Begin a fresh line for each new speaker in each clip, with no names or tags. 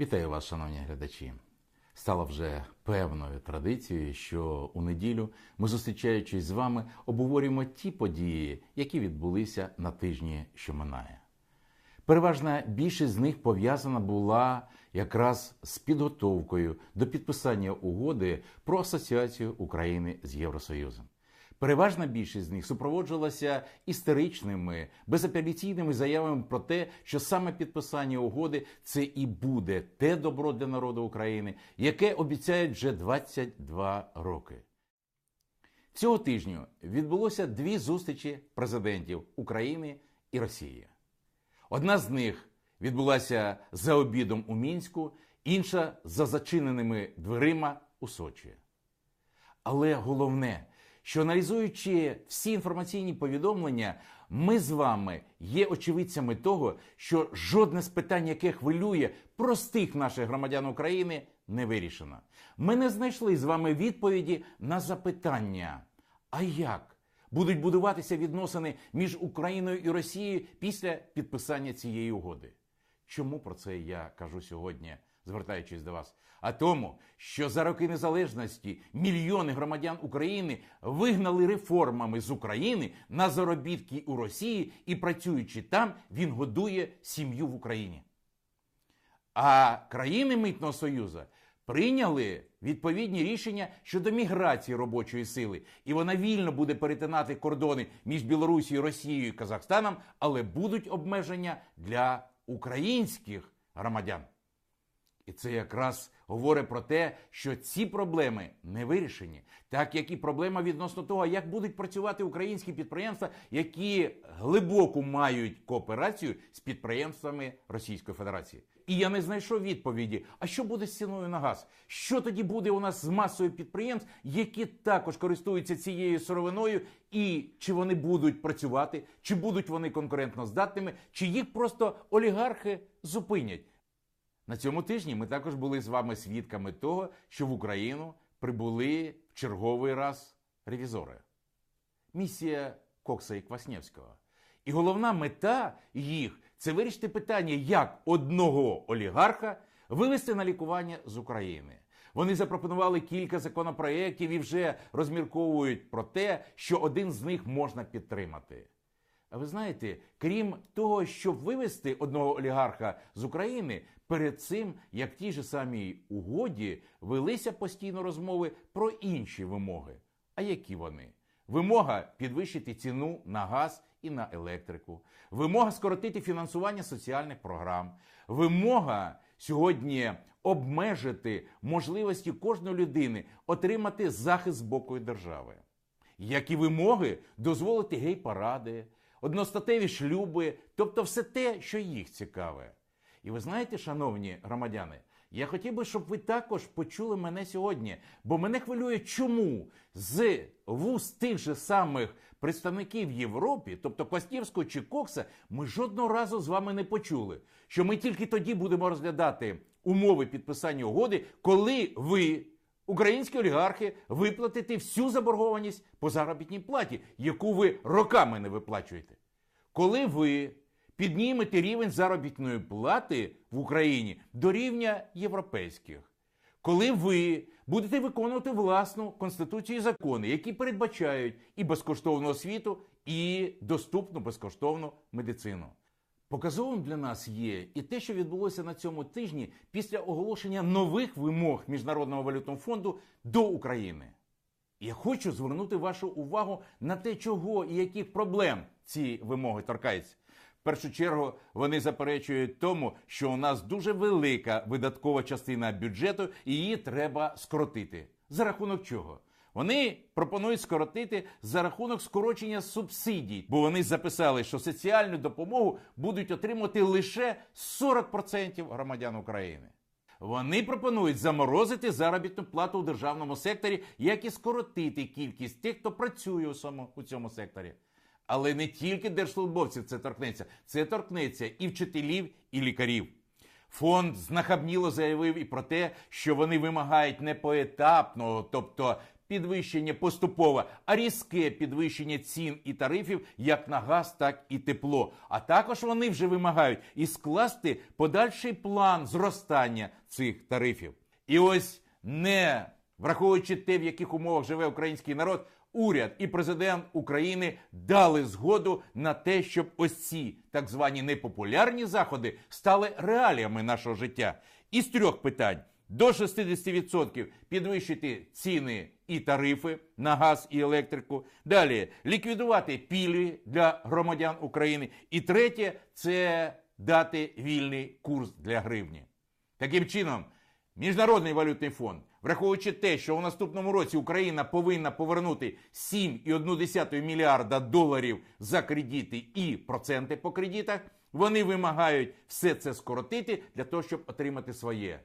Вітаю вас, шановні глядачі. Стало вже певною традицією, що у неділю ми, зустрічаючись з вами, обговорюємо ті події, які відбулися на тижні, що минає. Переважна більшість з них пов'язана була якраз з підготовкою до підписання угоди про асоціацію України з Євросоюзом. Переважна більшість з них супроводжувалася істеричними, безапеляційними заявами про те, що саме підписання угоди це і буде те добро для народу України, яке обіцяють вже 22 роки. Цього тижня відбулося дві зустрічі президентів України і Росії. Одна з них відбулася за обідом у мінську, інша за зачиненими дверима у Сочі. Але головне, що аналізуючи всі інформаційні повідомлення, ми з вами є очевидцями того, що жодне з питань, яке хвилює простих наших громадян України, не вирішено. Ми не знайшли з вами відповіді на запитання: а як будуть будуватися відносини між Україною і Росією після підписання цієї угоди? Чому про це я кажу сьогодні, звертаючись до вас? А тому, що за роки незалежності мільйони громадян України вигнали реформами з України на заробітки у Росії і працюючи там, він годує сім'ю в Україні. А країни Митного Союзу прийняли відповідні рішення щодо міграції робочої сили, і вона вільно буде перетинати кордони між Білорусією, Росією і Казахстаном, але будуть обмеження для українських громадян. І це якраз говорить про те, що ці проблеми не вирішені, так як і проблема відносно того, як будуть працювати українські підприємства, які глибоку мають кооперацію з підприємствами Російської Федерації. І я не знайшов відповіді: а що буде з ціною на газ? Що тоді буде у нас з масою підприємств, які також користуються цією сировиною, і чи вони будуть працювати, чи будуть вони конкурентно здатними, чи їх просто олігархи зупинять? На цьому тижні ми також були з вами свідками того, що в Україну прибули в черговий раз ревізори. Місія Кокса і Кваснєвського. І головна мета їх це вирішити питання, як одного олігарха вивести на лікування з України. Вони запропонували кілька законопроєктів і вже розмірковують про те, що один з них можна підтримати. А ви знаєте, крім того, щоб вивести одного олігарха з України, перед цим, як ті ж самій угоді, велися постійно розмови про інші вимоги. А які вони? Вимога підвищити ціну на газ і на електрику, вимога скоротити фінансування соціальних програм, вимога сьогодні обмежити можливості кожної людини отримати захист з боку держави, як і вимоги дозволити гей-паради, одностатеві шлюби, тобто все те, що їх цікаве. І ви знаєте, шановні громадяни, я хотів би, щоб ви також почули мене сьогодні, бо мене хвилює, чому з вуз тих же самих представників Європі, тобто Костівського чи Кокса, ми жодного разу з вами не почули, що ми тільки тоді будемо розглядати умови підписання угоди, коли ви. Українські олігархи виплатите всю заборгованість по заробітній платі, яку ви роками не виплачуєте. Коли ви піднімете рівень заробітної плати в Україні до рівня європейських, коли ви будете виконувати власну конституцію і закони, які передбачають і безкоштовну освіту, і доступну безкоштовну медицину. Показовим для нас є і те, що відбулося на цьому тижні після оголошення нових вимог Міжнародного валютного фонду до України. Я хочу звернути вашу увагу на те, чого і яких проблем ці вимоги торкаються. В першу чергу вони заперечують тому, що у нас дуже велика видаткова частина бюджету, і її треба скоротити. За рахунок чого? Вони пропонують скоротити за рахунок скорочення субсидій, бо вони записали, що соціальну допомогу будуть отримувати лише 40% громадян України. Вони пропонують заморозити заробітну плату у державному секторі, як і скоротити кількість тих, хто працює у цьому, у цьому секторі. Але не тільки держслужбовців це торкнеться, це торкнеться і вчителів, і лікарів. Фонд знахабніло заявив і про те, що вони вимагають не поетапного, тобто підвищення поступове, а різке підвищення цін і тарифів як на газ, так і тепло. А також вони вже вимагають і скласти подальший план зростання цих тарифів. І ось не враховуючи те, в яких умовах живе український народ, уряд і президент України дали згоду на те, щоб ось ці так звані непопулярні заходи стали реаліями нашого життя. Із трьох питань. До 60% підвищити ціни і тарифи на газ і електрику. Далі ліквідувати пільги для громадян України. І третє це дати вільний курс для гривні. Таким чином, Міжнародний валютний фонд, враховуючи те, що у наступному році Україна повинна повернути 7,1 мільярда доларів за кредити і проценти по кредитах, вони вимагають все це скоротити для того, щоб отримати своє.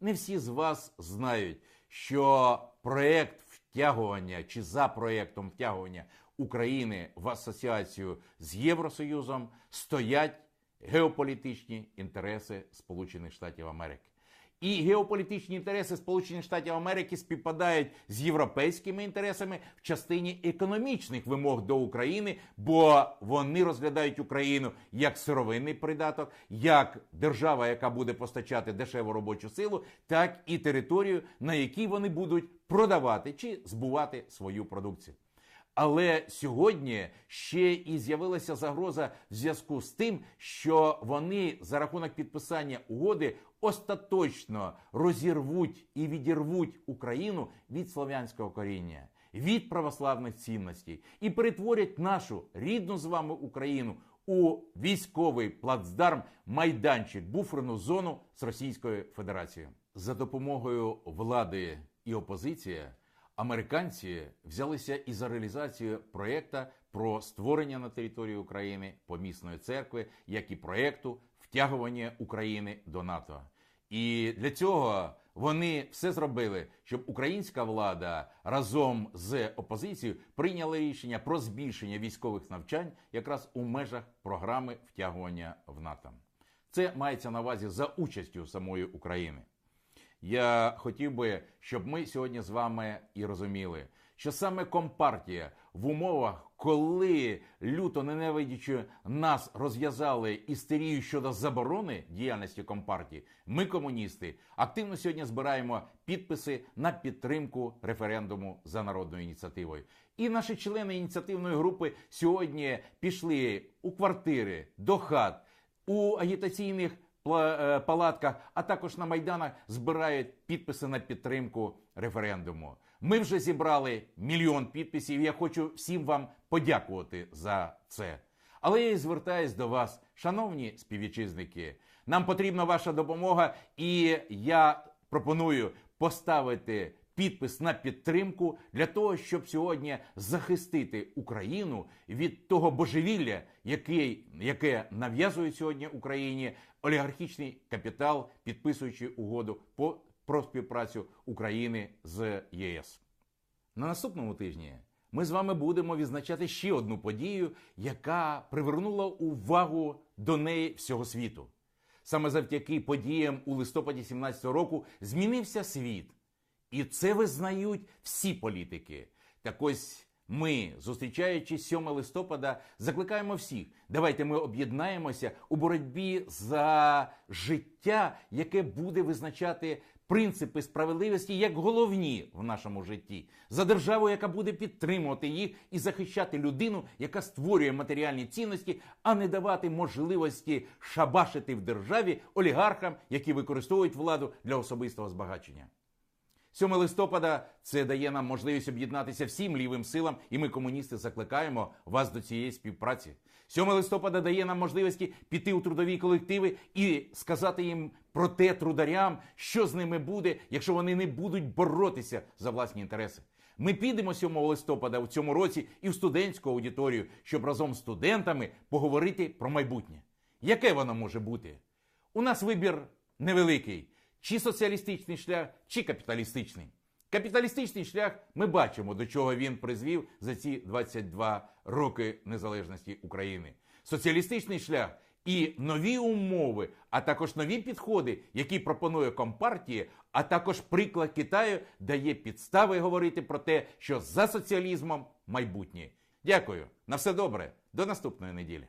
Не всі з вас знають, що проект втягування чи за проектом втягування України в асоціацію з Євросоюзом стоять геополітичні інтереси Сполучених Штатів Америки. І геополітичні інтереси Сполучених Штатів Америки співпадають з європейськими інтересами в частині економічних вимог до України, бо вони розглядають Україну як сировинний придаток, як держава, яка буде постачати дешеву робочу силу, так і територію, на якій вони будуть продавати чи збувати свою продукцію. Але сьогодні ще і з'явилася загроза в зв'язку з тим, що вони за рахунок підписання угоди остаточно розірвуть і відірвуть Україну від слов'янського коріння, від православних цінностей і перетворять нашу рідну з вами Україну у військовий плацдарм, майданчик, буферну зону з Російською Федерацією за допомогою влади і опозиції. Американці взялися і за реалізацію проєкта про створення на території України помісної церкви, як і проєкту втягування України до НАТО. І для цього вони все зробили, щоб українська влада разом з опозицією прийняла рішення про збільшення військових навчань якраз у межах програми втягування в НАТО. Це мається на увазі за участю самої України. Я хотів би, щоб ми сьогодні з вами і розуміли, що саме компартія в умовах, коли люто ненавидячи нас розв'язали істерію щодо заборони діяльності компартії, ми, комуністи, активно сьогодні збираємо підписи на підтримку референдуму за народною ініціативою. І наші члени ініціативної групи сьогодні пішли у квартири, до хат, у агітаційних палатках, а також на майданах збирають підписи на підтримку референдуму. Ми вже зібрали мільйон підписів. Я хочу всім вам подякувати за це. Але я і звертаюсь до вас, шановні співвітчизники. Нам потрібна ваша допомога, і я пропоную поставити підпис на підтримку для того, щоб сьогодні захистити Україну від того божевілля, який, яке нав'язує сьогодні Україні олігархічний капітал, підписуючи угоду по про співпрацю України з ЄС. На наступному тижні ми з вами будемо відзначати ще одну подію, яка привернула увагу до неї всього світу. Саме завдяки подіям у листопаді 17-го року змінився світ. І це визнають всі політики. Так ось ми, зустрічаючи 7 листопада, закликаємо всіх. Давайте ми об'єднаємося у боротьбі за життя, яке буде визначати принципи справедливості як головні в нашому житті, за державу, яка буде підтримувати їх і захищати людину, яка створює матеріальні цінності, а не давати можливості шабашити в державі олігархам, які використовують владу для особистого збагачення. 7 листопада це дає нам можливість об'єднатися всім лівим силам, і ми, комуністи, закликаємо вас до цієї співпраці. 7 листопада дає нам можливості піти у трудові колективи і сказати їм про те трударям, що з ними буде, якщо вони не будуть боротися за власні інтереси. Ми підемо 7 листопада у цьому році і в студентську аудиторію, щоб разом з студентами поговорити про майбутнє. Яке воно може бути? У нас вибір невеликий чи соціалістичний шлях, чи капіталістичний. Капіталістичний шлях ми бачимо, до чого він призвів за ці 22 роки незалежності України. Соціалістичний шлях і нові умови, а також нові підходи, які пропонує Компартія, а також приклад Китаю дає підстави говорити про те, що за соціалізмом майбутнє. Дякую, на все добре, до наступної неділі.